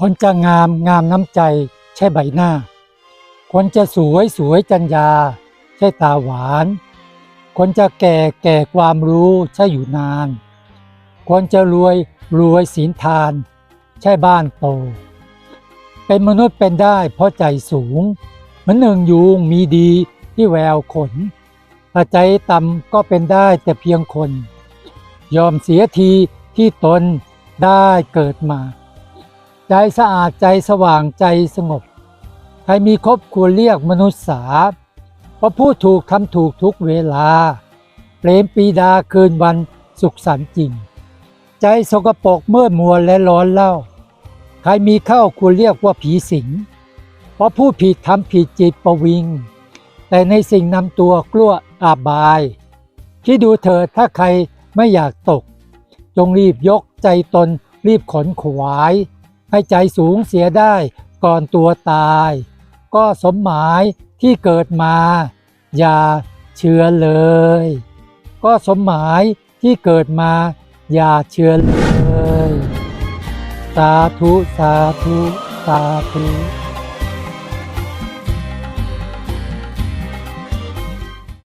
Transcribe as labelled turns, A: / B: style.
A: คนจะงามงามน้ำใจใช่ใบหน้า คนจะสวยสวยจัญญา ใช่ตาหวาน คนจะแก่แก่ความรู้ใช่อยู่นาน คนจะรวยรวยศีลทาน ใช่บ้านโต เป็นมนุษย์เป็นได้เพราะใจสูง เหมือนหนึ่งยุงมีดีที่แววขนถ้าใจต่ำก็เป็นได้แต่เพียงคน ยอมเสียทีที่ตนได้เกิดมา ใจสะอาดใจสว่างใจสงบ ใครมีครบควรเรียกมนุษย์สาเพราะพูดถูกทำถูกทุกเวลา เปรมปีดาคืนวันสุขสันต์จริง ใจสกปรกเมื่อมัวและร้อนเล่า ใครมีเข้าควรเรียกว่าผีสิง เพราะผู้ผิดทำผิดจิตประวิง แต่ในสิ่งนำตัวกลัวอาบายที่ดูเธอถ้าใครไม่อยากตก จงรีบยกใจตนรีบขนขวาย ให้ใจสูงเสียได้ก่อนตัวตาย ก็สมหมายที่เกิดมา อย่าเชื่อเลย ก็สมหมายที่เกิดมา อย่าเชื่อเลย สาธุ สาธุ สาธุ